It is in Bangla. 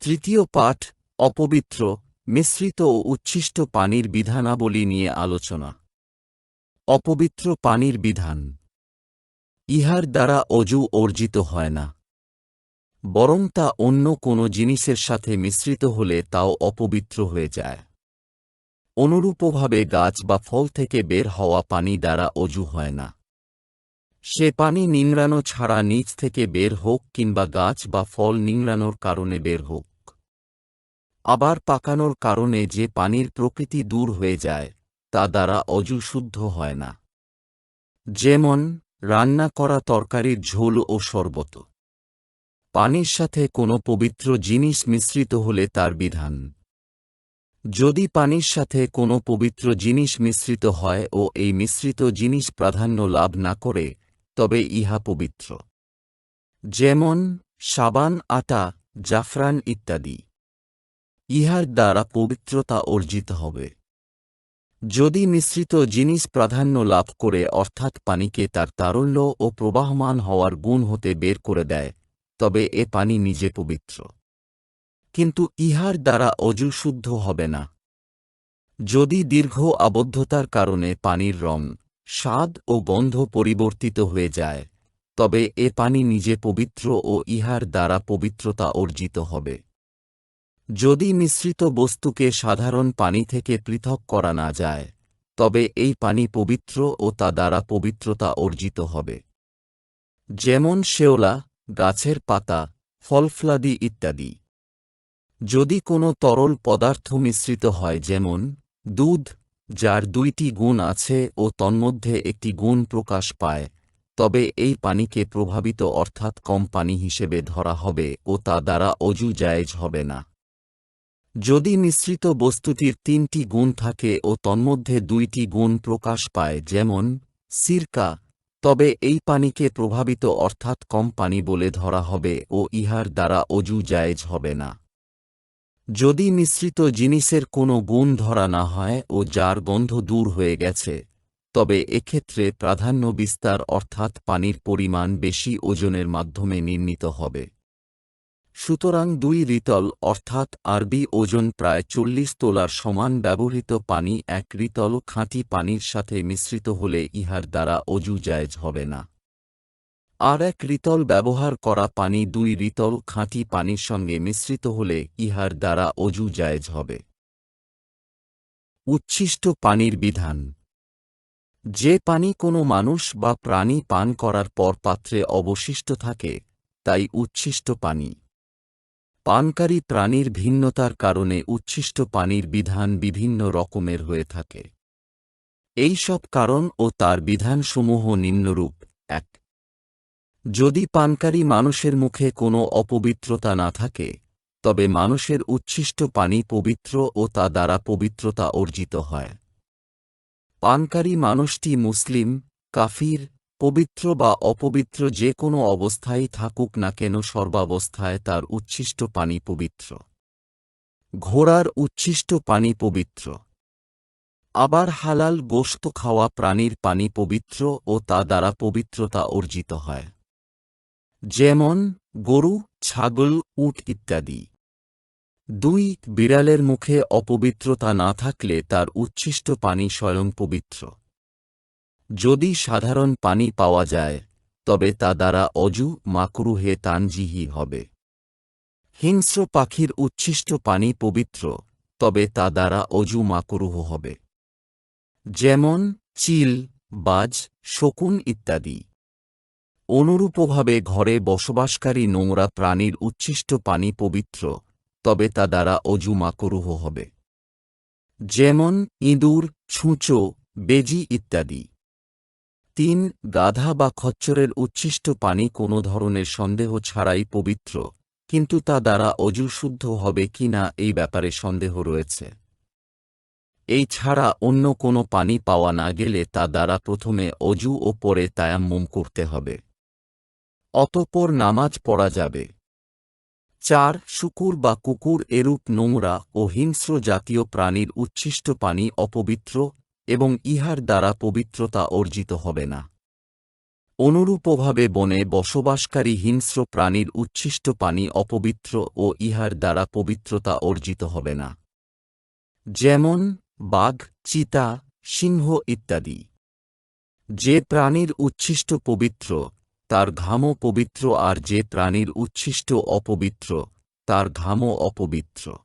তৃতীয় পাঠ, অপবিত্র, মিশ্রিত ও উচ্ছিষ্ট পানির বিধানাবলী নিয়ে আলোচনা। অপবিত্র পানির বিধান। ইহার দ্বারা অজু অর্জিত হয় না। বরং তা অন্য কোনো জিনিসের সাথে মিশ্রিত হলে তাও অপবিত্র হয়ে যায়। অনুরূপভাবে গাছ বা ফল থেকে বের হওয়া পানি দ্বারা অজু হয় না। সে পানি নিংড়ানো ছাড়া নিচ থেকে বের হোক কিংবা গাছ বা ফল নিংড়ানোর কারণে বের হোক। আবার পাকানোর কারণে যে পানির প্রকৃতি দূর হয়ে যায়, তা দ্বারা অজু শুদ্ধ হয় না। যেমন, রান্না করা তরকারির ঝোল ও শরবত। পানির সাথে কোনো পবিত্র জিনিস মিশ্রিত হলে তার বিধান। যদি পানির সাথে কোনো পবিত্র জিনিস মিশ্রিত হয় ও এই মিশ্রিত জিনিস প্রাধান্য লাভ না করে, তবে ইহা পবিত্র। যেমন, সাবান, আটা, জাফরান ইত্যাদি। ইহার দ্বারা পবিত্রতা অর্জিত হবে। যদি মিশ্রিত জিনিস প্রাধান্য লাভ করে, অর্থাৎ পানিকে তার তারল্য ও প্রবাহমান হওয়ার গুণ হতে বের করে দেয়, তবে এ পানি নিজে পবিত্র। কিন্তু ইহার দ্বারা অজু শুদ্ধ হবে না। যদি দীর্ঘ আবদ্ধতার কারণে পানির রং, স্বাদ ও গন্ধ পরিবর্তিত হয়ে যায়, তবে এ পানি নিজে পবিত্র ও ইহার দ্বারা পবিত্রতা অর্জিত হবে। যদি মিশ্রিত বস্তুকে সাধারণ পানি থেকে পৃথক করা না যায়, তবে এই পানি পবিত্র ও তা দ্বারা পবিত্রতা অর্জিত হবে। যেমন শেওলা, গাছের পাতা, ফলফলাদি ইত্যাদি। যদি কোনো তরল পদার্থ মিশ্রিত হয় যেমন দুধ, যার দুইটি গুণ আছে ও তন্মধ্যে একটি গুণ প্রকাশ পায়, তবে এই পানিকে প্রভাবিত অর্থাৎ কম পানি হিসেবে ধরা হবে ও তা দ্বারা অজু জায়েজ হবে না। যদি মিশ্রিত বস্তুটির তিনটি গুণ থাকে ও তন্মধ্যে দুইটি গুণ প্রকাশ পায়, যেমন সিরকা, তবে এই পানিকে প্রভাবিত অর্থাৎ কম পানি বলে ধরা হবে ও ইহার দ্বারা অজু জায়েজ হবে না। যদি মিশ্রিত জিনিসের কোনো গুণ ধরা না হয় ও যার গন্ধ দূর হয়ে গেছে, তবে এক্ষেত্রে প্রাধান্য বিস্তার অর্থাৎ পানির পরিমাণ বেশি ওজনের মাধ্যমে নির্মিত হবে। সুতরাং দুই রিতল, অর্থাৎ আরবি ওজন প্রায় চল্লিশ তোলার সমান ব্যবহৃত পানি, এক রিতল খাঁটি পানির সাথে মিশ্রিত হলে ইহার দ্বারা অজু জায়জ হবে না। আর এক রিতল ব্যবহার করা পানি দুই রিতল খাঁটি পানির সঙ্গে মিশ্রিত হলে ইহার দ্বারা অজু জায়জ হবে। উচ্ছিষ্ট পানির বিধান। যে পানি কোনো মানুষ বা প্রাণী পান করার পর পাত্রে অবশিষ্ট থাকে, তাই উচ্ছিষ্ট পানি। পানকারী প্রাণীর ভিন্নতার কারণে উচ্ছিষ্ট পানির বিধান বিভিন্ন রকমের হয়ে থাকে। এই সব কারণ ও তার বিধানসমূহ নিম্নরূপ। এক, যদি পানকারী মানুষের মুখে কোনো অপবিত্রতা না থাকে, তবে মানুষের উচ্ছিষ্ট পানি পবিত্র ও তা দ্বারা পবিত্রতা অর্জিত হয়। পানকারী মানুষটি মুসলিম, কাফির পবিত্র বা অপবিত্র যে কোনো অবস্থায় থাকুক না কেন সর্বাবস্থায় তার উচ্ছিষ্ট পানি পবিত্র। ঘোড়ার উচ্ছিষ্ট পানি পবিত্র। আবার হালাল গোশত খাওয়া প্রাণীর পানি পবিত্র ও তা দ্বারা পবিত্রতা অর্জিত হয়। যেমন গরু, ছাগল, উট ইত্যাদি। দুই, বিড়ালের মুখে অপবিত্রতা না থাকলে তার উচ্ছিষ্ট পানি স্বয়ং পবিত্র। যদি সাধারণ পানি পাওয়া যায়, তবে তা দ্বারা অজু মাকরুহে তানজিহি হবে। হিংস্র পাখির উচ্ছিষ্ট পানি পবিত্র, তবে তা দ্বারা অজু মাকরুহ হবে। যেমন চিল, বাজ, শকুন ইত্যাদি। অনুরূপভাবে ঘরে বসবাসকারী নোংরা প্রাণীর উচ্ছিষ্ট পানি পবিত্র, তবে তা দ্বারা অজু মাকরুহ হবে। যেমন ইঁদুর, ছুঁচো, বেজি ইত্যাদি। তিন গাধা বা খচ্চরের উচ্ছিষ্ট পানি কোনো ধরনের সন্দেহ ছাড়াই পবিত্র, কিন্তু তা দ্বারা অজু শুদ্ধ হবে কি না এই ব্যাপারে সন্দেহ রয়েছে। এই ছাড়া অন্য কোনো পানি পাওয়া না গেলে তা দ্বারা প্রথমে অজু ও পরে তায়াম্মুম করতে হবে। অতপর নামাজ পড়া যাবে। চার, শুকুর বা কুকুর এরূপ নোংরা ও হিংস্র জাতীয় প্রাণীর উচ্ছিষ্ট পানি অপবিত্র এবং ইহার দ্বারা পবিত্রতা অর্জিত হবে না। অনুরূপভাবে বনে বসবাসকারী হিংস্র প্রাণীর উচ্ছিষ্ট পানি অপবিত্র ও ইহার দ্বারা পবিত্রতা অর্জিত হবে না। যেমন, বাঘ, চিতা, সিংহ ইত্যাদি। যে প্রাণীর উচ্ছিষ্ট পবিত্র, তার ঘামও পবিত্র, আর যে প্রাণীর উচ্ছিষ্ট অপবিত্র, তার ঘামও অপবিত্র।